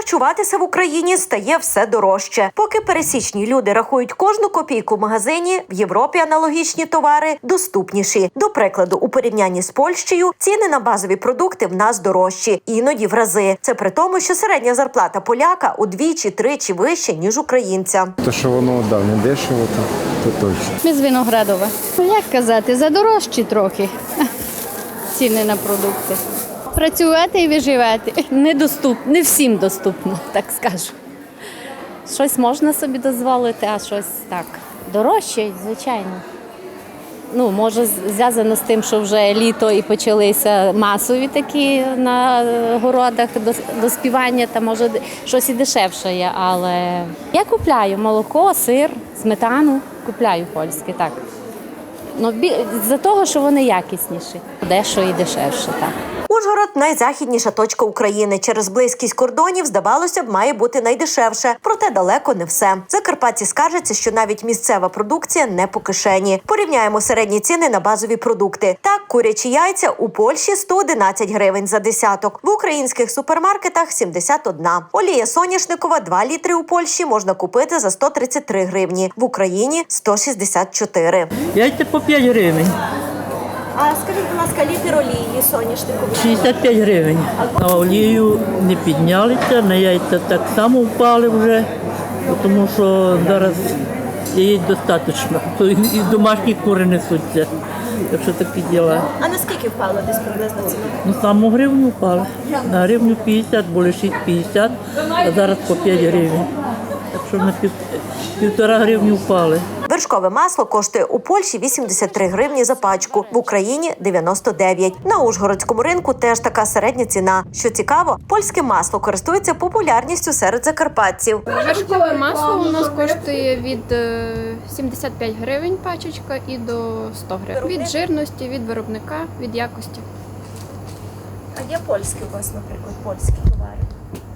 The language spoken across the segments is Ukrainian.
Харчуватися в Україні стає все дорожче. Поки пересічні люди рахують кожну копійку в магазині, в Європі аналогічні товари доступніші. До прикладу, у порівнянні з Польщею ціни на базові продукти в нас дорожчі, іноді в рази. Це при тому, що середня зарплата поляка удвічі-тричі вища ніж українця. То, що воно да, не дешево, то, то точно. Ми з Виноградова. Ну, Як казати, задорожчі трохи ціни на продукти. Працювати і виживати. недоступно, не всім доступно, так скажу. Щось можна собі дозволити, а щось так. Дорожче, звичайно. Ну, може, зв'язано з тим, що вже літо і почалися масові такі на городах дос- доспівання, та може щось і дешевше є. Але я купляю молоко, сир, сметану. Купляю польське, так. Ну, за того, що вони якісніші. Дещо і дешевше, так. Ужгород найзахідніша точка України. Через близькість кордонів, здавалося б, має бути найдешевше. Проте далеко не все. Закарпатці скаржаться, що навіть місцева продукція не по кишені. Порівняємо середні ціни на базові продукти. Так, курячі яйця у Польщі 111 гривень за десяток. В українських супермаркетах 71. Олія соняшникова 2 літри у Польщі можна купити за 133 гривні. В Україні 164. Яйця по 5 гривень, А скажіть, будь ласка, літр олії соняшникової? 65 гривень. На олію не піднялися, на яйця так само впали вже, тому що зараз яєць достатньо. То і домашні кури несуться. Так що такі діла. А наскільки впало десь приблизно ціна? Ну саму гривню впали. На гривню 50, були 6,50, а зараз по 5 гривень. Так що на пів, півтора гривні впали. Вершкове масло коштує у Польщі 83 гривні за пачку, в Україні 99. На Ужгородському ринку теж така середня ціна. Що цікаво, польське масло користується популярністю серед закарпатців. Вершкове масло у нас коштує від е, 75 гривень пачечка і до 100 гривень. Від жирності, від виробника, від якості. А є польське у вас, наприклад, польські товари.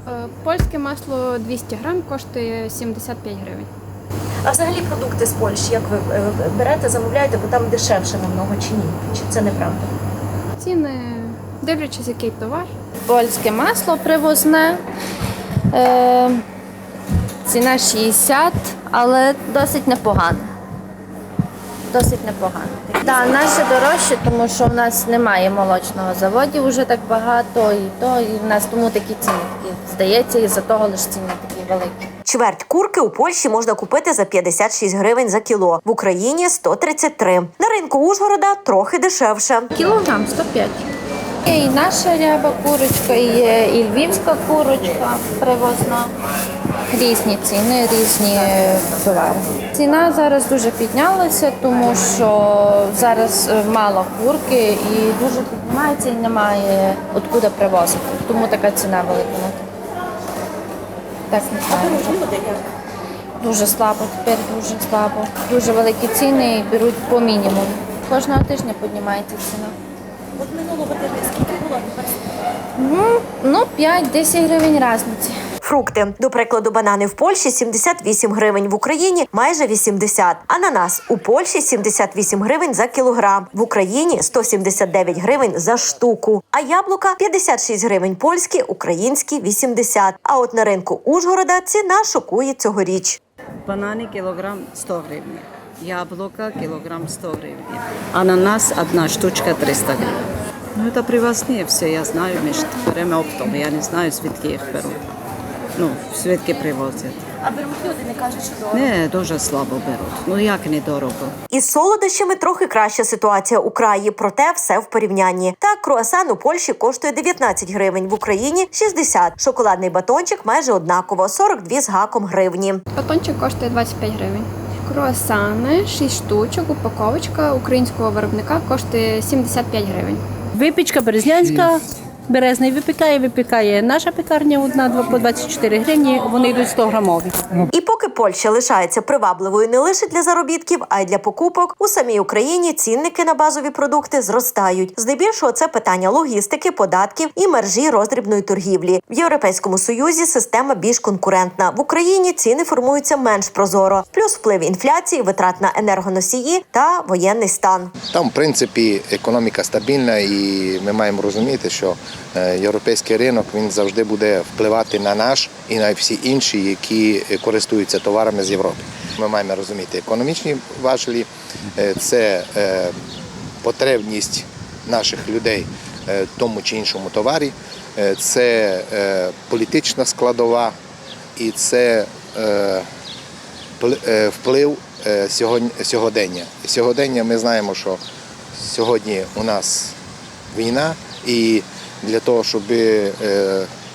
Е, Польське масло 200 грам коштує 75 гривень. А взагалі продукти з Польщі, як ви е, берете, замовляєте, бо там дешевше намного чи ні? Чи це неправда? Ціни, дивлячись, який товар. Польське масло привозне. Е, ціна 60, але досить непогане. Досить непогано. Так, наше дорожче, тому що в нас немає молочного заводів вже так багато, і то і в нас тому такі ціни такі. Здається, і за того лише ціни такі великі. Чверть курки у Польщі можна купити за 56 гривень за кіло, в Україні 133. На ринку Ужгорода трохи дешевше. Кілограм 105. Є і наша ряба курочка, і і львівська курочка привозна. Різні ціни, різні товари. Ціна зараз дуже піднялася, тому що зараз е, мало курки і дуже піднімається і немає откуди привозити. Тому така ціна велика. Так не знаю. Дуже слабо, тепер дуже слабо. Дуже великі ціни і беруть по мінімуму. Кожного тижня піднімається ціна. От минулого тижня скільки було тепер? Ну, 5-10 гривень різниці. Фрукти, до прикладу, банани в Польщі 78 гривень, в Україні майже 80. Ананас у Польщі 78 гривень за кілограм, в Україні 179 гривень за штуку. А яблука 56 гривень польські, українські 80. А от на ринку Ужгорода ціна шокує цьогоріч. Банани килограмм 100 гривен. Яблоко килограмм 100 гривен. Ананас одна штучка 300 гривен. Ну это привозные все, я знаю, ми ж беремо оптом, я не знаю, звідки їх беруть. Ну, звідки привозять. А беруть люди, не кажуть, що Не, дуже слабо беруть. Ну як недорого. Із солодощами трохи краща ситуація у краї, проте все в порівнянні. Так, круасан у Польщі коштує 19 гривень, в Україні 60. Шоколадний батончик майже однаково 42 з гаком гривні. Батончик коштує 25 гривень. Круасани, 6 штучок, упаковочка українського виробника коштує 75 гривень. Випічка березнянська. Березний випікає, випікає наша пекарня одна, два по 24 гривні, вони йдуть 100 грамові. І поки Польща лишається привабливою не лише для заробітків, а й для покупок, у самій Україні цінники на базові продукти зростають. Здебільшого це питання логістики, податків і мережі роздрібної торгівлі. В Європейському Союзі система більш конкурентна. В Україні ціни формуються менш прозоро, плюс вплив інфляції, витрат на енергоносії та воєнний стан. Там, в принципі, економіка стабільна, і ми маємо розуміти, що європейський ринок він завжди буде впливати на наш і на всі інші, які користуються товарами з Європи. Ми маємо розуміти економічні важелі, е, це е, потребність наших людей е, в тому чи іншому товарі, е, це е, політична складова і це е, пл- е, вплив е, сьогодення. Сьогодення ми знаємо, що сьогодні у нас війна, і для того, щоб е,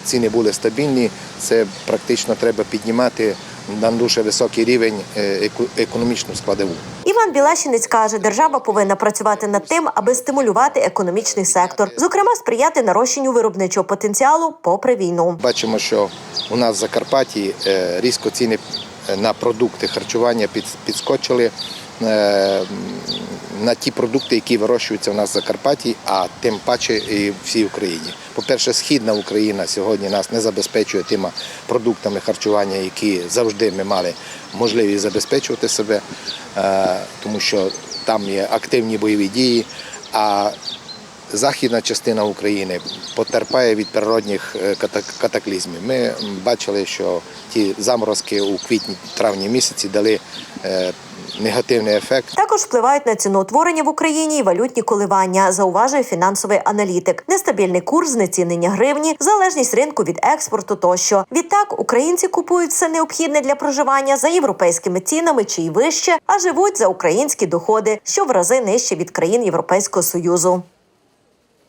ціни були стабільні, це практично треба піднімати на дуже високий рівень е, економічну складову. Іван Білашинець каже, держава повинна працювати над тим, аби стимулювати економічний сектор, зокрема сприяти нарощенню виробничого потенціалу попри війну. Бачимо, що у нас в Закарпатті е, різко ціни на продукти харчування під- підскочили на ті продукти, які вирощуються у нас в Закарпатті, а тим паче і всій Україні. По-перше, східна Україна сьогодні нас не забезпечує тими продуктами харчування, які завжди ми мали можливість забезпечувати себе, е, тому що там є активні бойові дії. А західна частина України потерпає від природних е, катаклізмів. Ми бачили, що ті заморозки у квітні-травні місяці дали е, негативний ефект. Також впливають на ціноутворення в Україні і валютні коливання, зауважує фінансовий аналітик. Нестабільний курс, знецінення гривні, залежність ринку від експорту тощо. Відтак українці купують все необхідне для проживання за європейськими цінами чи й вище, а живуть за українські доходи, що в рази нижче від країн Європейського союзу.